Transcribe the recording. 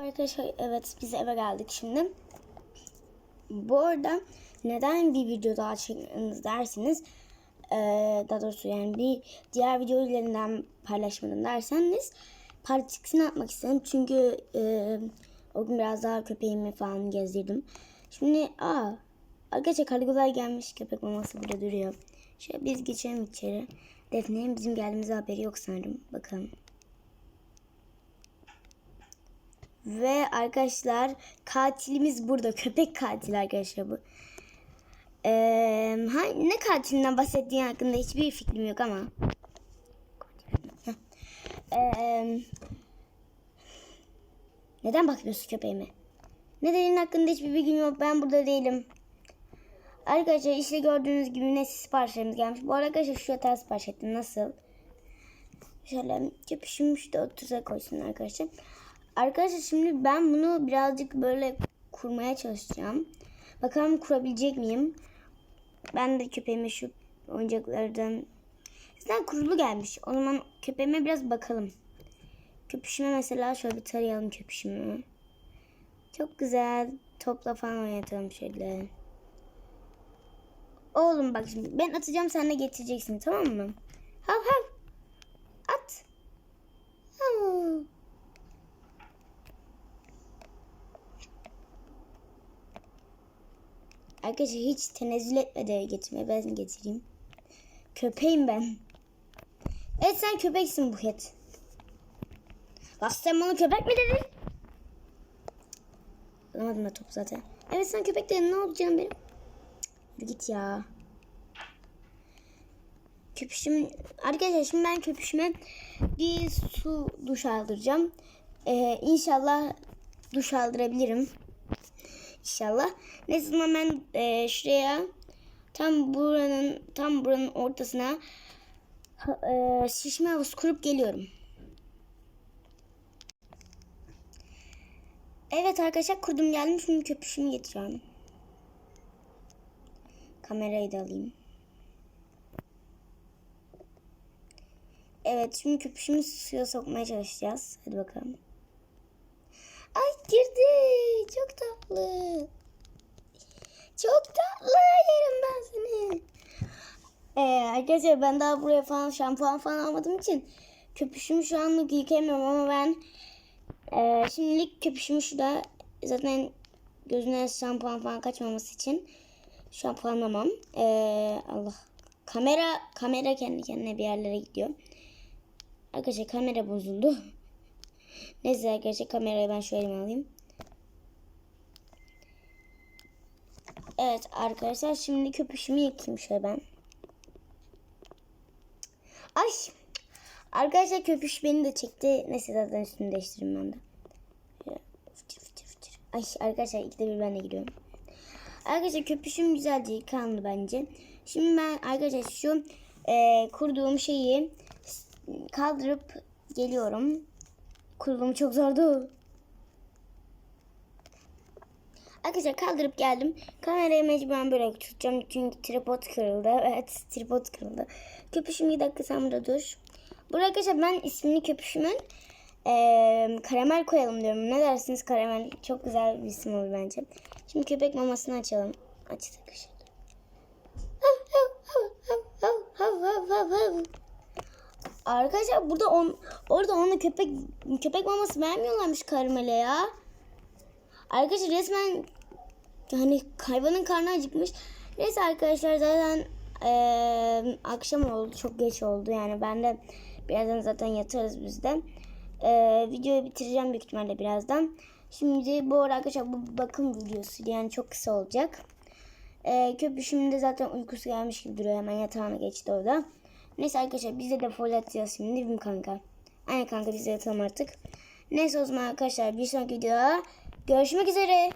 Arkadaşlar evet biz eve geldik şimdi. Bu arada neden bir video daha çekmeniz dersiniz. Eee daha doğrusu yani bir diğer video üzerinden paylaşmadım derseniz partikisini atmak istedim. Çünkü eee, o gün biraz daha köpeğimi falan gezdirdim. Şimdi aa arkadaşlar kargolar gelmiş köpek maması burada duruyor. Şöyle biz geçelim içeri. Defne'nin bizim geldiğimize haberi yok sanırım. Bakalım. Ve arkadaşlar katilimiz burada. Köpek katili arkadaşlar bu. Ee, ne katilinden bahsettiğin hakkında hiçbir fikrim yok ama. Ee, neden bakmıyorsun köpeğime? Ne dediğin hakkında hiçbir bilgim yok. Ben burada değilim. Arkadaşlar işte gördüğünüz gibi ne siparişlerimiz gelmiş. Bu arada arkadaşlar şu yatağı sipariş ettim. Nasıl? Şöyle köpüşüm işte otuza koysun arkadaşlar. Arkadaşlar şimdi ben bunu birazcık böyle kurmaya çalışacağım. Bakalım kurabilecek miyim? Ben de köpeğime şu oyuncaklardan zaten kurulu gelmiş. O zaman köpeğime biraz bakalım. Köpüşüme mesela şöyle bir tarayalım köpüşümü. Çok güzel. Topla falan oynatalım şöyle. Oğlum bak şimdi ben atacağım sen de getireceksin tamam mı? Hav hav. At. Hav. Arkadaşlar hiç tenezzül etmedi getirmeye. Ben getireyim. Köpeğim ben. Evet sen köpeksin bu het. Lan sen bana köpek mi dedin? Alamadım da top zaten. Evet sen köpek dedin ne oldu canım benim? Yürü git ya. Köpüşüm arkadaşlar şimdi ben köpüşüme bir su duş aldıracağım. Ee, inşallah duş aldırabilirim. İnşallah. Neyse ben e, şuraya tam buranın tam buranın ortasına e, şişme havuz kurup geliyorum. Evet arkadaşlar kurdum geldim. Şimdi köpüşümü getiriyorum. Kamerayı da alayım. Evet şimdi köpüşümü suya sokmaya çalışacağız. Hadi bakalım. Ay girdi. Çok tatlı. Çok tatlı. Yerim ben seni. Ee, arkadaşlar ben daha buraya falan şampuan falan almadığım için köpüşümü şu anlık yıkayamıyorum ama ben e, şimdilik köpüşümü şurada zaten gözüne şampuan falan kaçmaması için şampuanlamam. Ee, Allah. Kamera kamera kendi kendine bir yerlere gidiyor. Arkadaşlar kamera bozuldu. Neyse arkadaşlar kamerayı ben şöyle alayım. Evet arkadaşlar şimdi köpüşümü yıkayayım şöyle ben. Ay arkadaşlar köpüş beni de çekti. Neyse zaten üstünü değiştiririm ben de. Ay arkadaşlar ikide bir ben de gidiyorum. Arkadaşlar köpüşüm güzelce yıkandı bence. Şimdi ben arkadaşlar şu e, kurduğum şeyi kaldırıp geliyorum. Kurulumu çok zordu. Arkadaşlar kaldırıp geldim. Kamerayı mecburen böyle tutacağım çünkü tripod kırıldı. Evet tripod kırıldı. Köpüşüm bir dakika sen burada dur. Burada arkadaşlar ben ismini köpüşümün eee, karamel koyalım diyorum. Ne dersiniz karamel? Çok güzel bir isim olur bence. Şimdi köpek mamasını açalım. Açtık arkadaşlar. Burada on, orada ona köpek köpek maması vermiyorlarmış karamele ya. Arkadaşlar resmen hani hayvanın karnı acıkmış. Neyse arkadaşlar zaten eee, akşam oldu. Çok geç oldu. Yani ben de birazdan zaten yatarız biz de. Eee, videoyu bitireceğim büyük ihtimalle birazdan. Şimdi bu arada arkadaşlar bu bakım videosu yani çok kısa olacak. Eee köpüşümün de zaten uykusu gelmiş gibi duruyor. Hemen yatağına geçti orada. Neyse arkadaşlar biz de defol yatacağız şimdi değil mi kanka? Aynen kanka biz de yatalım artık. Neyse o zaman arkadaşlar bir sonraki videoda görüşmek üzere.